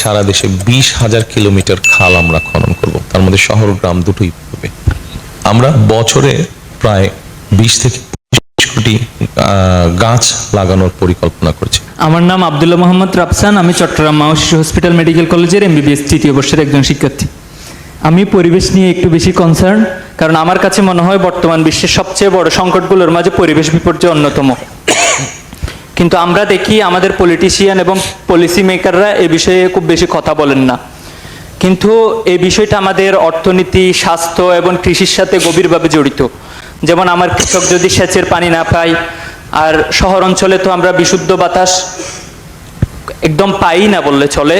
সারা দেশে বিশ হাজার কিলোমিটার খাল আমরা খনন করব। তার মধ্যে শহর গ্রাম দুটোই পড়বে। আমরা বছরে প্রায় বিশ থেকে গাছ লাগানোর পরিকল্পনা আমার নাম আবদুল্লাহ মোহাম্মদ রাফসান, আমি চট্টগ্রাম মা ও শিশু হসপিটাল মেডিকেল কলেজের এমবিবিএস তৃতীয় বর্ষের একজন শিক্ষার্থী। আমি পরিবেশ নিয়ে একটু বেশি কনসার্ন কারণ আমার কাছে মনে হয় বর্তমান বিশ্বের সবচেয়ে বড় সংকটগুলোর মাঝে পরিবেশ বিপর্যয় অন্যতম। কিন্তু আমরা দেখি আমাদের পলিটিশিয়ান এবং পলিসি মেকাররা এ বিষয়ে খুব বেশি কথা বলেন না। কিন্তু এই বিষয়টা আমাদের অর্থনীতি, স্বাস্থ্য এবং কৃষির সাথে গভীরভাবে জড়িত। যেমন আমার কৃষক যদি সেচের পানি না পায়, আর শহর অঞ্চলে তো আমরা বিশুদ্ধ বাতাস একদম পাই না বললে চলে।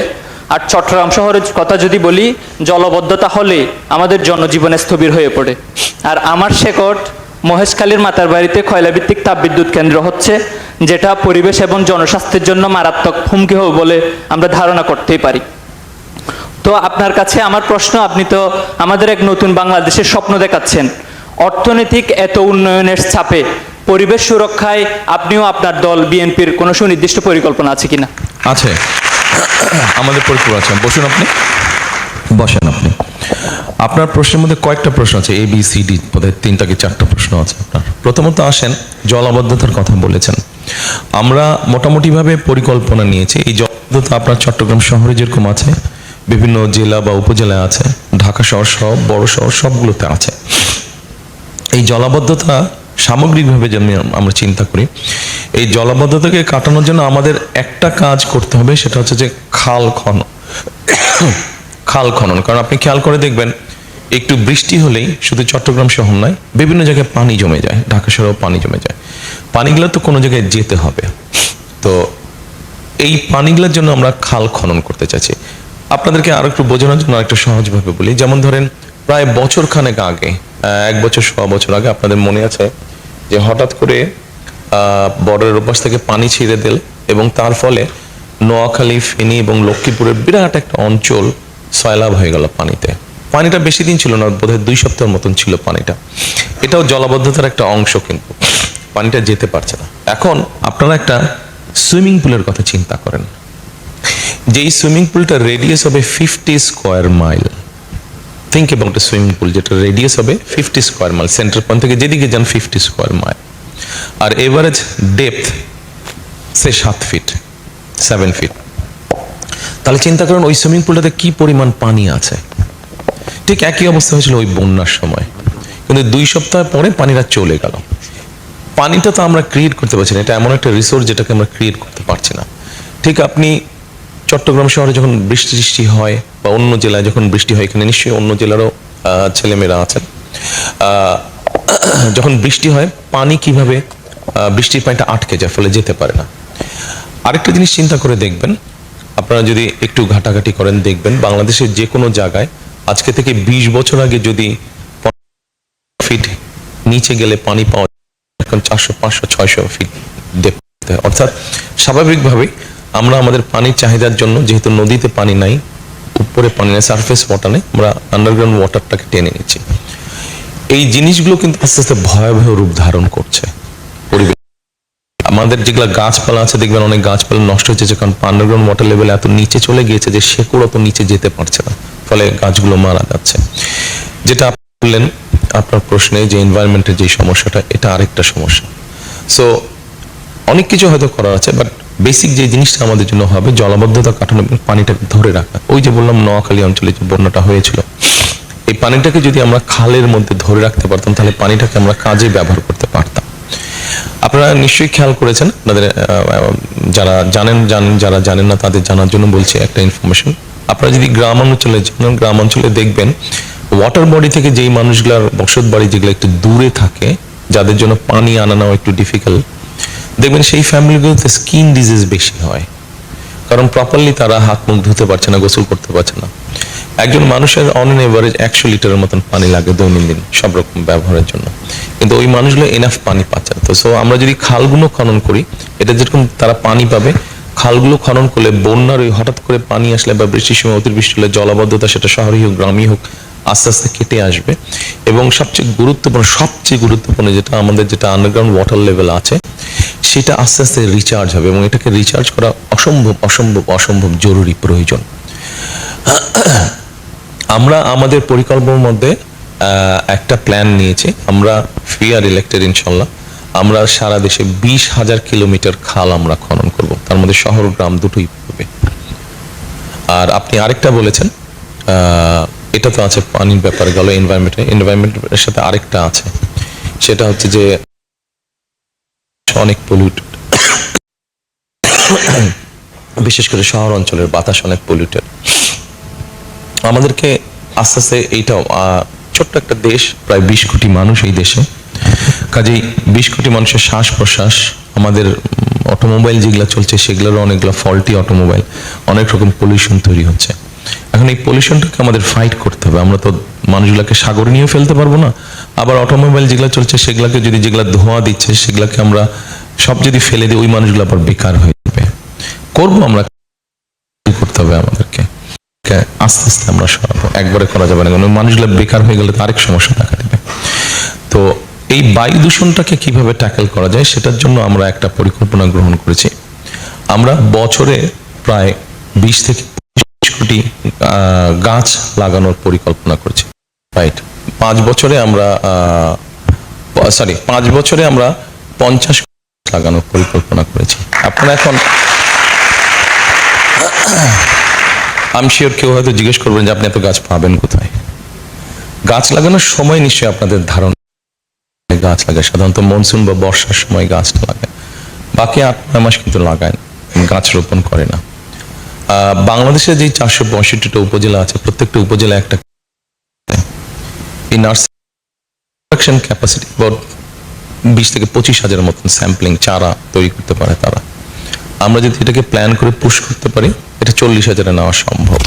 আর চট্টগ্রাম শহরের কথা যদি বলি, জলবদ্ধতা হলে আমাদের জনজীবনে স্থবির হয়ে পড়ে। আর আমার শেকট মহেশখালীর মাতার বাড়িতে কয়লাভিত্তিক তাপবিদ্যুৎ কেন্দ্র হচ্ছে। যেটা পরিবেশ এবং জনস্বাস্থ্যের জন্য মারাত্মক হুমকি হবে বলে আমরা ধারণা করতেই পারি। তো আপনার কাছে আমার প্রশ্ন, আপনি তো আমাদের এক নতুন বাংলাদেশের স্বপ্ন দেখাচ্ছেন। অর্থনৈতিক এত উন্নয়নের চাপে পরিবেশ সুরক্ষায় আপনিও আপনার দল, বিএনপির কোনো সুনির্দিষ্ট পরিকল্পনা আছে কিনা? আছে। আমাদের পরিকল্পনা আছে। বসুন আপনি। বসেন আপনি। আপনার প্রশ্নের মধ্যে কয়েকটা প্রশ্ন আছে এ বি সি ডি তিনটা কি চারটা প্রশ্ন আছে আপনার? প্রথমত আসেন জলাবদ্ধতার কথা বলেছেন। আমরা মোটামুটিভাবে পরিকল্পনা নিয়েছি। এই জলাবদ্ধতা আপনার চট্টগ্রাম শহরে যেরকম আছে, বিভিন্ন জেলা বা উপজেলায় আছে, ঢাকা শহর সহ বড় শহর সবগুলোতে আছে। এই জলাবদ্ধতা সামগ্রিকভাবে যেন আমরা চিন্তা করি, এই জলাবদ্ধতাকে কাটানোর জন্য আমাদের একটা কাজ করতে হবে, সেটা হচ্ছে যে খাল খনন। খাল খনন, কারণ আপনি খেয়াল করে দেখবেন, একটু বৃষ্টি হলেই শুধু চট্টগ্রাম শহর নয়, বিভিন্ন জায়গায় পানি জমে যায়, ঢাকা শহরেও পানি জমে যায়। পানিগুলো তো কোনো জায়গায় যেতে হবে। তো এই পানিগুলোর জন্য আমরা খাল খনন করতে চাইছি। আপনাদেরকে আরও একটু বোঝানোর জন্য একটু সহজভাবে বলি। যেমন ধরেন, প্রায় বছর খানেক আগে এক বছর, সোয়া বছর আগে আপনাদের মনে আছে যে হঠাৎ করে বর্ডারের ওপাশ থেকে পানি ছিঁড়ে দিল এবং তার ফলে নোয়াখালী, ফেনী এবং লক্ষ্মীপুরের বিরাট একটা অঞ্চল সয়লাভ হয়ে গেল পানিতে। পানিটা বেশি দিন ছিল না, বোধহয় দুই সপ্তাহের মতন ছিল পানিটা। এটাও জলাবদ্ধতার একটা অংশ কিন্তু। পানিটা যেতে পারছে না। এখন আপনারা একটা সুইমিং পুলের কথা চিন্তা করেন। যেই সুইমিং পুলটা রেডিয়াস হবে fifty square mile think about swimming pool যেটা রেডিয়াস হবে fifty square mile centre point থেকে যেদিকে যান ফিফটি স্কোয়ার মাইল আর এভারেজ ডেপথ সে সাত ফিট সেভেন ফিট তাহলে চিন্তা করেন, ওই সুইমিং পুলটাতে কি পরিমাণ পানি আছে? ঠিক একই অবস্থা হয়েছিল ওই বন্যার সময়। কিন্তু দুই সপ্তাহ পরে পানিটা চলে গেল। পানিটা তো আমরা ক্রিয়েট করতে পারছি না। এটা এমন একটা রিসোর্স যেটাকে আমরা ক্রিয়েট করতে পারছি না। ঠিক আপনি চট্টগ্রাম শহরে যখন বৃষ্টি টিষ্টি হয় বা অন্য জেলায় যখন বৃষ্টি হয়, এখানে নিশ্চয়ই অন্য জেলারও ছেলেমেয়েরা আছেন। যখন বৃষ্টি হয়, পানি কীভাবে বৃষ্টির পানিটা আটকে যায়, ফলে যেতে পারে না। আরেকটা জিনিস চিন্তা করে দেখবেন, আপনারা যদি একটু ঘাটাঘাটি করেন, দেখবেন বাংলাদেশের যে কোনো জায়গায় আজকে থেকে বিশ বছর আগে যদি ফিট নিচে গেলে পানি পাওয়া এখন চারশো, পাঁচশো, ছয়শো ফিট ডেপথ অর্থাৎ স্বাভাবিকভাবেই আমরা আমাদের পানির চাহিদার জন্য, যেহেতু নদীতে পানি নাই, উপরে পানি নেই সারফেস ওয়াটার নেই, আমরা আন্ডারগ্রাউন্ড ওয়াটারটাকে টেনে নিচ্ছি। এই জিনিসগুলো কিন্তু আস্তে আস্তে ভয়াবহ রূপ ধারণ করছে। আমাদের যেগুলো গাছপালা আছে, দেখবেন অনেক গাছপালা নষ্ট হচ্ছে, কারণ আন্ডারগ্রাউন্ড ওয়াটার লেভেল এত নিচে চলে গিয়েছে যে শেকড় অত নিচে যেতে পারছে না। ফলে গাছগুলো মারা যাচ্ছে। যেটা বললেন আপনার প্রশ্নে যে এনভায়রনমেন্টের যে সমস্যাটা, এটা আরেকটা সমস্যা। সো অনেক কিছু হয়তো করার আছে বাট বেসিক যে জিনিসটা আমাদের জন্য হবে, জলাবদ্ধতা কাটানো পানিটাকে ধরে রাখা। ওই যে বললাম, নোয়াখালী অঞ্চলে যে বন্যাটা হয়েছিল, এই পানিটাকে যদি আমরা খালের মধ্যে ধরে রাখতে পারতাম, তাহলে পানিটাকে আমরা কাজে ব্যবহার করতে পারতাম। আপনারা নিশ্চয়ই খেয়াল করেছেন, আপনাদের যারা জানেন জানেন যারা জানেন না, তাদের জানার জন্য বলছি একটা ইনফরমেশন আপনারা যদি গ্রাম অঞ্চলে গ্রাম অঞ্চলে দেখবেন ওয়াটার বডি থেকে যেই মানুষগুলার বসত বাড়ি যেগুলো একটু দূরে থাকে, যাদের জন্য পানি আনা নেওয়া একটু ডিফিকাল্ট দেখবেন সেই ফ্যামিলিগুলোতে স্কিন ডিজিজ বেশি হয়। কারণ প্রপারলি তারা হাত মুখ ধুতে পারছে না, গোসল করতে পারছে না। একজন মানুষের অন এন এভারেজ একশো লিটারের মতন পানি লাগে দৈনন্দিন সব রকম ব্যবহারের জন্য। কিন্তু ওই মানুষগুলো এনাফ পানি পাচ্ছে না। তো সো আমরা যদি খালগুলো খনন করি, এটা যেরকম তারা পানি পাবে, খালগুলো খনন করলে বন্যার ওই হঠাৎ করে পানি আসলে বা বৃষ্টির সময় অতিবৃষ্টি হলে জলাবদ্ধতা সেটা শহরেই হোক, গ্রামই হোক আস্তে আস্তে কেটে আসবে। এবং সবচেয়ে গুরুত্বপূর্ণ সবচেয়ে গুরুত্বপূর্ণ যেটা আমাদের যেটা আন্ডারগ্রাউন্ড ওয়াটার লেভেল আছে, সেটা আস্তে আস্তে রিচার্জ হবে এবং এটাকে রিচার্জ করা অসম্ভব অসম্ভব অসম্ভব জরুরি, প্রয়োজন। আমরা আমাদের পরিকল্পনার মধ্যে একটা প্ল্যান নিয়েছি। আমরা ফিয়ার ইলেক্টেড ইনশাল্লাহ আমরা সারা দেশে বিশ হাজার কিলোমিটার খাল আমরা খনন করব। তার মধ্যে শহর গ্রাম দুটোই পড়বে আর আপনি আরেকটা বলেছেন এটা তো আছে পানির ব্যাপার, গেল এনভায়রনমেন্টে এনভায়রনমেন্টের সাথে আরেকটা আছে। সেটা হচ্ছে যে অনেক পলিউটেড বিশেষ করে শহর অঞ্চলের বাতাস অনেক পলিউটেড আমাদেরকে আস্তে আস্তে এইটাও ছোট্ট একটা দেশ, প্রায় বিশ কোটি মানুষ এই দেশে। কাজেই বিশ কোটি মানুষের শ্বাস প্রশ্বাস আমাদের অটোমোবাইল যেগুলো চলছে, সেগুলোরও অনেকগুলো ফল্টি অটোমোবাইল অনেক রকম পলিউশন তৈরি হচ্ছে। এখন এই পলিউশনটাকে আমাদের ফাইট করতে হবে। আমরা তো মানুষগুলোকে সাগরে নিয়ে ফেলতে পারব না। আবার অটোমোবাইল যেগুলো চলছে, সেগুলোকে যদি যেগুলো ধোঁয়া দিচ্ছে, সেগুলোকে আমরা সব যদি ফেলে দিই, ওই মানুষগুলো আবার বেকার হয়ে যাবে। করব আমরা। করতে হবে আমাদেরকে। আস্তে আস্তে আমরা সরাবো। একবারে করা যাবে না। কারণ মানুষগুলো বেকার হয়ে গেলে তো আরেক সমস্যা দেখা দেবে। তো এই বায়ু দূষণটাকে কীভাবে ট্যাকেল করা যায়, সেটার জন্য আমরা একটা পরিকল্পনা গ্রহণ করেছি। আমরা বছরে প্রায় বিশ থেকে কোটি গাছ লাগানোর পরিকল্পনা করছি। রাইট পাঁচ বছরে আমরা সরি পাঁচ বছরে আমরা পঞ্চাশ গাছ লাগানোর পরিকল্পনা করেছি। আপনারা এখন আমি শিওর কেউ হয়তো জিজ্ঞেস করবেন যে আপনি এত গাছ পাবেন কোথায়? গাছ লাগানোর সময় নিশ্চয়ই আপনাদের ধারণা গাছ লাগায়। সাধারণত মনসুন বা বর্ষার সময় গাছটা লাগায়। বাকি আট, নয় মাস কিন্তু লাগায় গাছ রোপণ করে না। বাংলাদেশে যে চারশো পঁয়ষট্টিটা উপজেলা আছে, প্রত্যেকটা উপজেলা একটা এই নার্সারি ক্যাপাসিটি বিশ থেকে পঁচিশ হাজার মতন স্যাম্পলিং চারা তৈরি করতে পারে তারা। আমরা যদি এটাকে প্ল্যান করে পুশ করতে পারি, এটা চল্লিশ হাজারে নেওয়া সম্ভব।